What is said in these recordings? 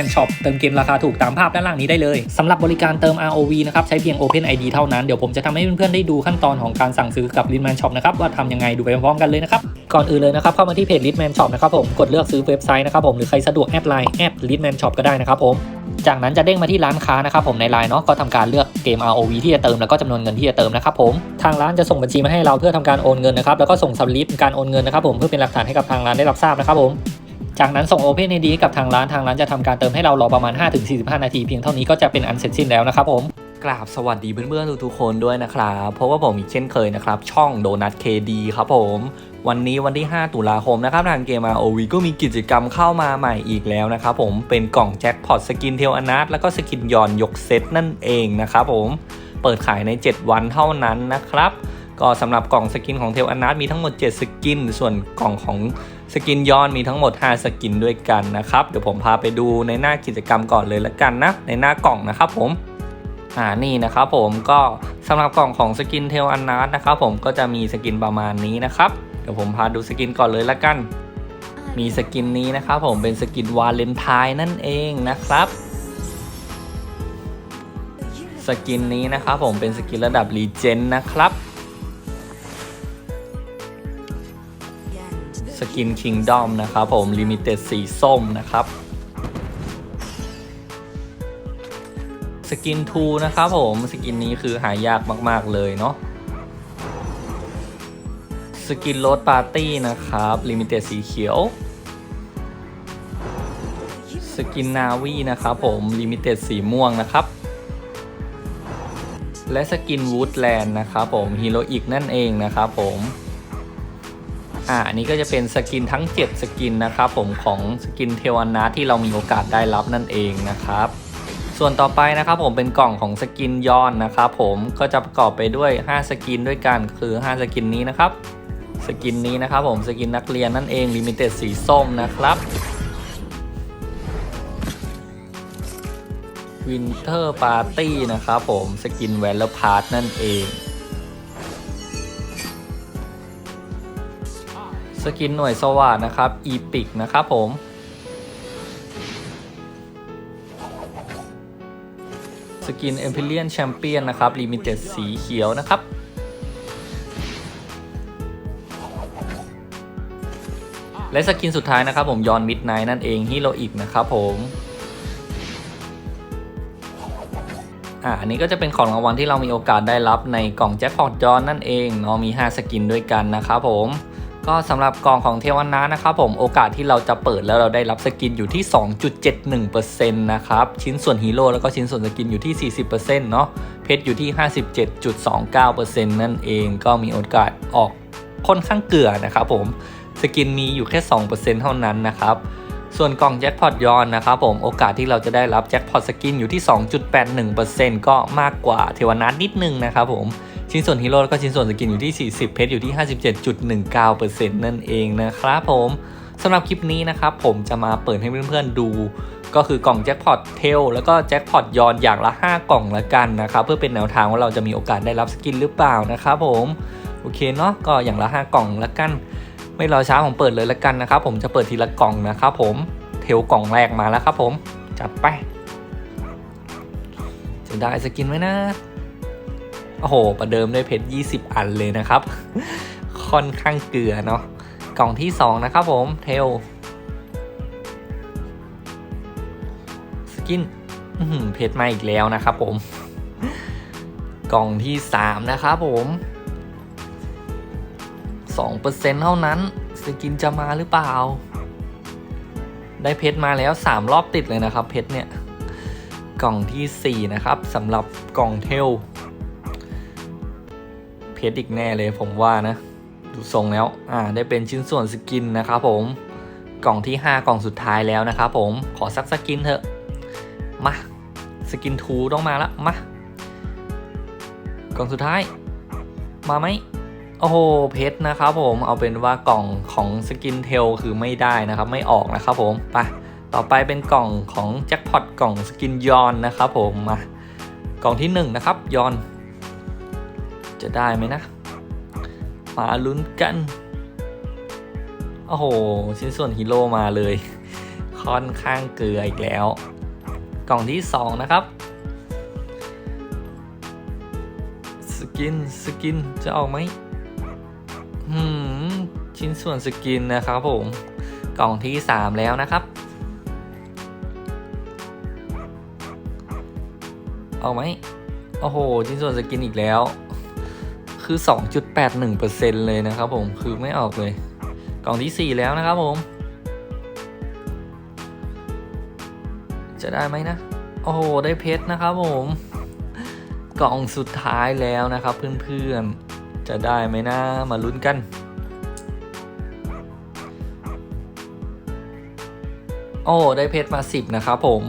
a n Shop เติมเกมราคาถูกตามภาพด้านล่างนี้ได้เลยสำหรับบริการเติม ROV นะครับใช้เพียง Open ID เท่านั้น เดี๋ยวผมจะทำให้เพื่อนๆได้ดูขั้นตอนของการสั่งซื้อกับ l i t m a n Shop นะครับว่าทำยังไงดูไปพร้อมๆกันเลยนะครับก่อนอื่นเลยนะครับเข้ามาที่เพจ Litman Shop นะครับผมกดเลือกซื้อเว็บไซต์นะครับผมหรือใครสะดวกแอดไลน์แอด Litman Shop ก็ได้นะครับผมจากนั้นจะเด้งมาที่ร้านค้านะครับผมในไลน์เนาะก็ทำการเลือกเกม ROV ที่จะเติมแล้วก็จำนวนเงินที่จะเติมนะครับผมทางร้านจะส่งบัญชีมาให้เราเพื่อทำการโอนเงินนะครับแล้วก็ส่งสลิปการโอนเงินนะครับผมเพื่อเป็นหลักฐานให้กับทางร้านได้รับทราบนะครับผม จากนั้นส่ง Open ID ให้กับทางร้านทางร้านจะทำการเติมให้เรารอประมาณ 5-45 นาทีเพียงเท่านี้ก็จะเป็นอันเสร็จสิ้นแล้วนะครับผมกราบสวัสดีเพื่อนๆทุกๆคนด้วยนะครับเพราะว่าผมอีกเช่นเคยนะครับ ช่องโดนัทเคดีครับผม วันนี้วันที่ 5 ตุลาคมนะครับ ทางเกม ROV ก็มีกิจกรรมเข้ามาใหม่อีกแล้วนะครับผมเป็นกล่องแจ็คพอตสกินเทลอนาร์แล้วก็สกินยอนยกเซตนั่นเองนะครับผมเปิดขายใน 7 วันเท่านั้นนะครับ ก็สำหรับกล่องสกินของเทลอนาร์มีทั้งหมด 7 สกิน ส่วนกล่องของ สกินย้อนมีทั้งหมด 5 สกินด้วยกันนะครับ เดี๋ยวผมพาไปดูในหน้ากิจกรรมก่อนเลยละกันนะ ในหน้ากล่องนะครับผมอ่านี่นะครับผมก็สำหรับกล่องของสกินเทลอันนาร์นะครับผมก็จะมีสกินประมาณนี้นะครับเดี๋ยวผมพาดูสกินก่อนเลยละกัน มีสกินนี้นะครับผมเป็นสกินวาเลนไทน์นั่นเองนะครับสกินนี้นะครับผมเป็นสกินระดับรีเจนนะครับ สกินคิงดอมนะครับผมลิมิเต็ดสีส้มนะครับสกินทูนะครับผมสกินนี้คือหายากมาก ๆ เลยเนาะสกินโรดปาร์ตี้นะครับลิมิเต็ดสีเขียว สกินนาวีนะครับผมลิมิเต็ดสีม่วงนะครับ และสกินวูดแลนด์นะครับผมฮีโร่อีกนั่นเองนะครับผม อ่าอันนี้ก็จะเป็นสกินทั้ง 7 สกินนะครับผมของสกินเทวานนาที่เรามีโอกาสได้รับนั่นเองนะครับส่วนต่อไปนะครับผมเป็นกล่องของสกินย้อนนะครับผมก็จะประกอบไปด้วย 5 สกินด้วยกันคือ 5 สกินนี้นะครับ สกินนี้นะครับผมสกินนักเรียนนั่นเองลิมิเต็ดสีส้มนะครับวินเทอร์ปาร์ตี้นะครับผมสกินแวนเลพาร์ทนั่นเอง สกินหน่วยสวัสดนะครับอีพิกนะครับผมสกิน Empyrean Champion นนะครับ Limited สีเขียวนะครับและสกินสุดท้ายนะครับผมยอนมิดไนนั่นเองฮีโรอีกนะครับผมอ่าอันนี้ก็จะเป็นของรางวัลที่เรามีโอกาสได้รับในกล่องแจ็คพอตยอนนั่นเองเนาะมี 5 สกินด้วยกันนะครับผม ก็สำหรับกล่องของเทวันนะนะครับผมโอกาสที่เราจะเปิดแล้วเราได้รับสกินอยู่ที่ 2.71%นะครับ ชิ้นส่วนฮีโร่แล้วก็ชิ้นส่วนสกินอยู่ที่ 40%เนาะเพชรอยู่ที่ 57.29%นั่นเองก็มีโอกาสออกค่อนข้างเกลือนะครับผมสกินมีอยู่แค่ 2%เท่านั้นนะครับส่วนกล่องแจ็คพอตย้อนนะครับผมโอกาสที่เราจะได้รับแจ็คพอตสกินอยู่ที่ 2.81%ก็มากกว่าเทวนานิดนึงนะครับผม ชิ้นส่วนฮีโร่แล้วก็ชิ้นส่วนสกินอยู่ที่ 40 เพชรอยู่ที่ 57.19%นั่นเองนะครับผมสำหรับคลิปนี้นะครับผมจะมาเปิดให้เพื่อนๆดู ก็คือกล่องแจ็คพอตเทลแล้วก็แจ็คพอตยอนอย่างละ 5 กล่องละกันนะครับเพื่อเป็นแนวทางว่าเราจะมีโอกาสได้รับสกินหรือเปล่านะครับผมโอเคเนาะก็อย่างละ 5 กล่องละกัน ไม่รอช้าผมเปิดเลยละกันนะครับผมจะเปิดทีละกล่องนะครับผมเทลกล่องแรกมาแล้วครับผมจัดไปจะได้สกินไหมนะ โอ้โห ประเดิมด้วยเพชร 20 อันเลยนะครับ ค่อนข้างเกลือเนาะ กล่องที่ 2 นะครับผม เทล สกินเพชรมาอีกแล้วนะครับผม กล่องที่ 3 นะครับผม2%เท่านั้น สกินจะมาหรือเปล่า ได้เพชรมาแล้ว 3 รอบติดเลยนะครับ เพชรเนี่ย กล่องทีสี่4 นะครับสำหรับกล่องเทล เพชรอีกแน่เลยผมว่านะ ดูทรงแล้วอ่าได้เป็นชิ้นส่วนสกินนะครับผมกล่องที่ 5 กล่องสุดท้ายแล้วนะครับผมขอสักสกินเถอะมาสกินทูต้องมาละมากล่องสุดท้าย มาไหมโอ้โหเพชรนะครับผมเอาเป็นว่ากล่องของสกินเทลคือไม่ได้นะครับไม่ออกนะครับผมไปต่อไปเป็นกล่องของแจ็คพอตกล่องสกินยอนนะครับผมมากล่องที่1นงนะครับยอน จะได้ไหมนะมาลุ้นกัน โอ้โห ชิ้นส่วนฮีโร่มาเลย ค่อนข้างเกลืออีกแล้ว กล่องที่ 2 นะครับ สกิน สกิน จะออกไหมหืม ชิ้นส่วนสกินนะครับผม กล่องที่ 3 แล้วนะครับ ออกไหมโอ้โห ชิ้นส่วนสกินอีกแล้ว คือ 2.81%เลยนะครับผมคือไม่ออกเลย กล่องที่ 4 แล้วนะครับผม จะได้ไหมนะ โอ้โห ได้เพชรนะครับผม กล่องสุดท้ายแล้วนะครับเพื่อนๆ จะได้ไหมนะ มาลุ้นกันโอ้ได้เพชรมา 10 นะครับผม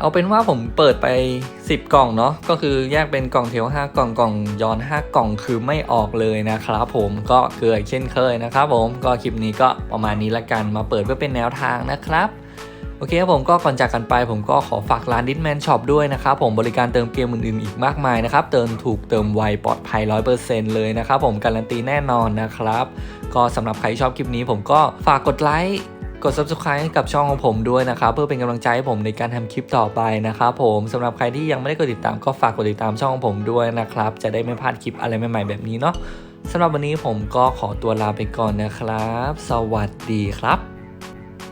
เอาเป็นว่าผมเปิดไป 10 กล่องเนาะก็คือแยกเป็นกล่องเทล5กล่องกล่องย้อน 5 กล่องคือไม่ออกเลยนะครับผมก็เกลือเช่นเคยนะครับผมก็คลิปนี้ก็ประมาณนี้ละกันมาเปิดเพื่อเป็นแนวทางนะครับโอเคครับผมก็ก่อนจากกันไปผมก็ขอฝากร้าน Disman Shop ด้วยนะครับผมบริการเติมเกมอื่นๆอีกมากมายนะครับเติมถูกเติมไวปลอดภัย 100%เลยนะครับผมการันตีแน่นอนนะครับ ก็สำหรับใครชอบคลิปนี้ผมก็ฝากกดไลค์ กด subscribe ให้กับช่องของผมด้วยนะครับ เพื่อเป็นกำลังใจให้ผมในการทำคลิปต่อไปนะครับผมสำหรับใครที่ยังไม่ได้กดติดตามก็ฝากกดติดตามช่องของผมด้วยนะครับ จะได้ไม่พลาดคลิปอะไรใหม่ๆแบบนี้เนาะสำหรับวันนี้ผมก็ขอตัวลาไปก่อนนะครับ สวัสดีครับ